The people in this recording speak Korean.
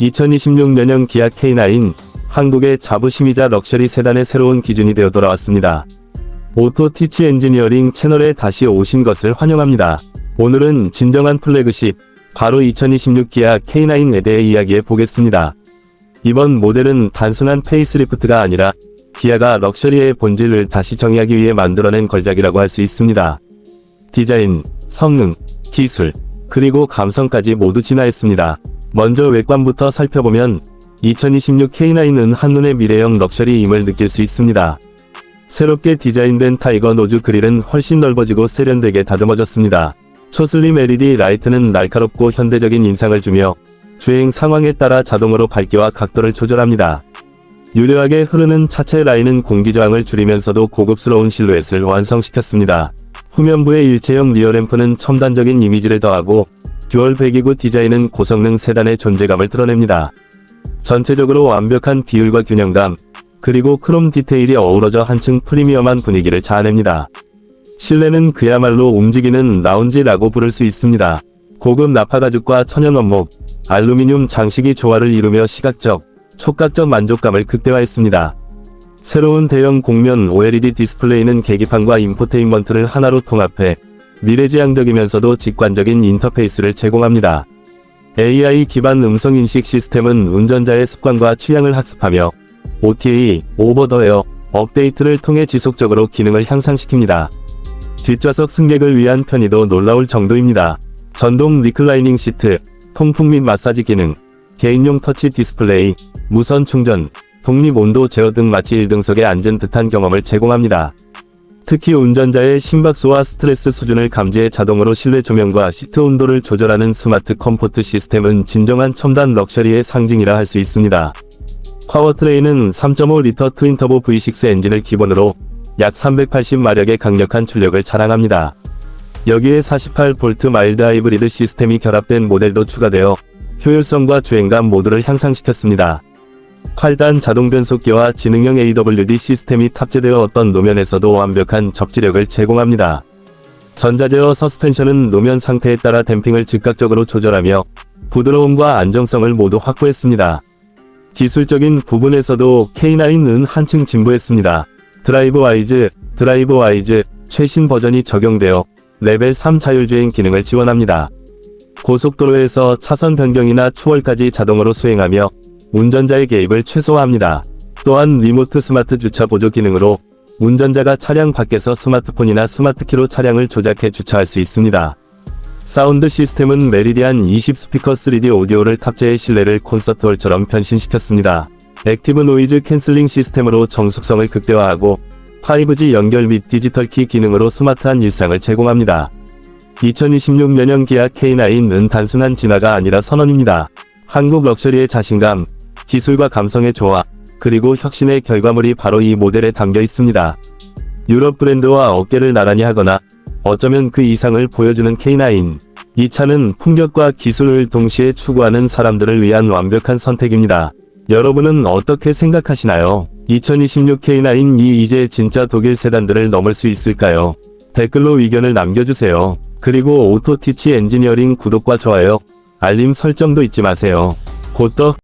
2026년형 기아 K9 한국의 자부심이자 럭셔리 세단의 새로운 기준이 되어 돌아왔습니다. 오토 티치 엔지니어링 채널에 다시 오신 것을 환영합니다. 오늘은 진정한 플래그십, 바로 2026 기아 K9에 대해 이야기해 보겠습니다. 이번 모델은 단순한 페이스리프트가 아니라 기아가 럭셔리의 본질을 다시 정의하기 위해 만들어낸 걸작이라고 할 수 있습니다. 디자인, 성능, 기술, 그리고 감성까지 모두 진화했습니다. 먼저 외관부터 살펴보면 2026 K9은 한눈에 미래형 럭셔리임을 느낄 수 있습니다. 새롭게 디자인된 타이거 노즈 그릴은 훨씬 넓어지고 세련되게 다듬어졌습니다. 초슬림 LED 라이트는 날카롭고 현대적인 인상을 주며 주행 상황에 따라 자동으로 밝기와 각도를 조절합니다. 유려하게 흐르는 차체 라인은 공기 저항을 줄이면서도 고급스러운 실루엣을 완성시켰습니다. 후면부의 일체형 리어램프는 첨단적인 이미지를 더하고 듀얼 배기구 디자인은 고성능 세단의 존재감을 드러냅니다. 전체적으로 완벽한 비율과 균형감, 그리고 크롬 디테일이 어우러져 한층 프리미엄한 분위기를 자아냅니다. 실내는 그야말로 움직이는 라운지라고 부를 수 있습니다. 고급 나파 가죽과 천연 원목, 알루미늄 장식이 조화를 이루며 시각적, 촉각적 만족감을 극대화했습니다. 새로운 대형 곡면 OLED 디스플레이는 계기판과 인포테인먼트를 하나로 통합해 미래지향적이면서도 직관적인 인터페이스를 제공합니다. AI 기반 음성인식 시스템은 운전자의 습관과 취향을 학습하며 OTA, 오버 더 에어, 업데이트를 통해 지속적으로 기능을 향상시킵니다. 뒷좌석 승객을 위한 편의도 놀라울 정도입니다. 전동 리클라이닝 시트, 통풍 및 마사지 기능, 개인용 터치 디스플레이, 무선 충전, 독립 온도 제어 등 마치 1등석에 앉은 듯한 경험을 제공합니다. 특히 운전자의 심박수와 스트레스 수준을 감지해 자동으로 실내 조명과 시트 온도를 조절하는 스마트 컴포트 시스템은 진정한 첨단 럭셔리의 상징이라 할 수 있습니다. 파워트레인은 3.5리터 트윈터보 V6 엔진을 기본으로 약 380마력의 강력한 출력을 자랑합니다. 여기에 48V 마일드 하이브리드 시스템이 결합된 모델도 추가되어 효율성과 주행감 모두를 향상시켰습니다. 8단 자동 변속기와 지능형 AWD 시스템이 탑재되어 어떤 노면에서도 완벽한 접지력을 제공합니다. 전자제어 서스펜션은 노면 상태에 따라 댐핑을 즉각적으로 조절하며 부드러움과 안정성을 모두 확보했습니다. 기술적인 부분에서도 K9은 한층 진보했습니다. 드라이브 와이즈, 드라이브 와이즈 최신 버전이 적용되어 레벨 3 자율주행 기능을 지원합니다. 고속도로에서 차선 변경이나 추월까지 자동으로 수행하며 운전자의 개입을 최소화합니다. 또한 리모트 스마트 주차 보조 기능으로 운전자가 차량 밖에서 스마트폰이나 스마트키로 차량을 조작해 주차할 수 있습니다. 사운드 시스템은 메리디안 20 스피커 3D 오디오를 탑재해 실내를 콘서트홀처럼 변신시켰습니다. 액티브 노이즈 캔슬링 시스템으로 정숙성을 극대화하고 5G 연결 및 디지털 키 기능으로 스마트한 일상을 제공합니다. 2026년형 기아 K9은 단순한 진화가 아니라 선언입니다. 한국 럭셔리의 자신감, 기술과 감성의 조화, 그리고 혁신의 결과물이 바로 이 모델에 담겨 있습니다. 유럽 브랜드와 어깨를 나란히 하거나 어쩌면 그 이상을 보여주는 K9. 이 차는 품격과 기술을 동시에 추구하는 사람들을 위한 완벽한 선택입니다. 여러분은 어떻게 생각하시나요? 2026 K9이 이제 진짜 독일 세단들을 넘을 수 있을까요? 댓글로 의견을 남겨주세요. 그리고 오토티치 엔지니어링 구독과 좋아요, 알림 설정도 잊지 마세요. 곧더